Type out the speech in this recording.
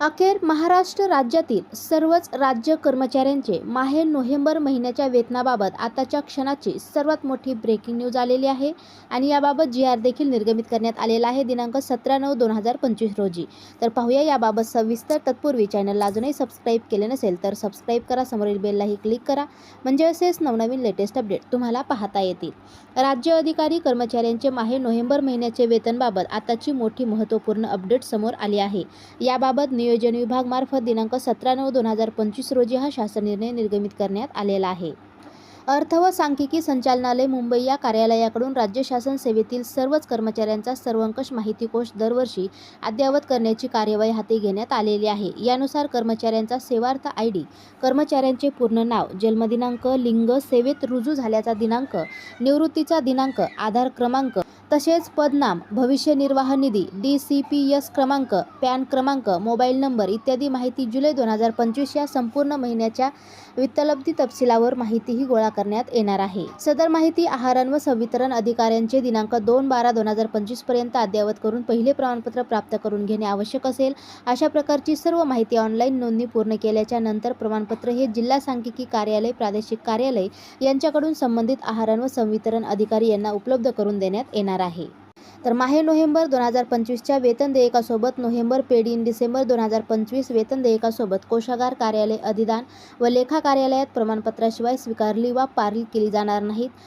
अखेर महाराष्ट्र राज्यातील सर्वच राज्य कर्मचाऱ्यांचे माहे नोव्हेंबर महिन्याच्या वेतनाबाबत आताच्या क्षणाची सर्वात मोठी ब्रेकिंग न्यूज आलेली आहे आणि याबाबत जी आर देखील निर्गमित करण्यात आलेला आहे दिनांक सतरा नऊ दोन हजार पंचवीस रोजी. तर पाहूया याबाबत सविस्तर तत्पूर्वी चॅनलला अजूनही सबस्क्राईब केले नसेल तर सबस्क्राईब करा समोरील बेललाही क्लिक करा. म्हणजे असेच नवनवीन लेटेस्ट अपडेट तुम्हाला पाहता येतील. राज्य अधिकारी कर्मचाऱ्यांचे माहे नोव्हेंबर महिन्याचे वेतनबाबत आताची मोठी महत्त्वपूर्ण अपडेट समोर आली आहे. याबाबत नियोजन विभागमार्फत दिनांक सतरा नऊ दोन हजार पंचवीस रोजी हा शासन निर्णय निर्गमित करण्यात आलेला आहे. अर्थ व सांख्यिकी संचालनालय मुंबई या कार्यालयाकडून राज्य शासन सेवेतील सर्वच कर्मचाऱ्यांचा सर्वंकष माहितीकोश दरवर्षी अद्ययावत करण्याची कार्यवाही हाती घेण्यात आलेली आहे. यानुसार कर्मचाऱ्यांचा सेवार्थ आय डी कर्मचाऱ्यांचे पूर्ण नाव जन्मदिनांक लिंग सेवेत रुजू झाल्याचा दिनांक निवृत्तीचा दिनांक आधार क्रमांक तसेच पदनाम भविष्य निर्वाह निधी डी सी पी एस क्रमांक पॅन क्रमांक मोबाईल नंबर इत्यादी माहिती जुलै दोन हजार पंचवीस या संपूर्ण महिन्याच्या वित्तलब्धी तपशिलावर माहितीही गोळा करण्यात येणार आहे. सदर माहिती आहारण व संवितरण अधिकाऱ्यांचे दिनांक दोन बारा दोन हजार पंचवीसपर्यंत अद्ययावत करून पहिले प्रमाणपत्र प्राप्त करून घेणे आवश्यक असेल अशा प्रकारची सर्व माहिती ऑनलाईन नोंदणी पूर्ण केल्याच्यानंतर प्रमाणपत्र हे जिल्हा सांख्यिकी कार्यालय प्रादेशिक कार्यालय यांच्याकडून संबंधित आहारण व संवितरण अधिकारी यांना उपलब्ध करून देण्यात येणार आहे. तर माहे नोव्हेंबर दोन हजार पंचवीसच्या वेतन देयकासोबत नोव्हेंबर पेड इन डिसेंबर दोन हजार पंचवीस वेतन देयकासोबत कोषागार कार्यालय अधिदान व लेखा कार्यालयात प्रमाणपत्राशिवाय स्वीकारली वा पारित केली जाणार नाहीत.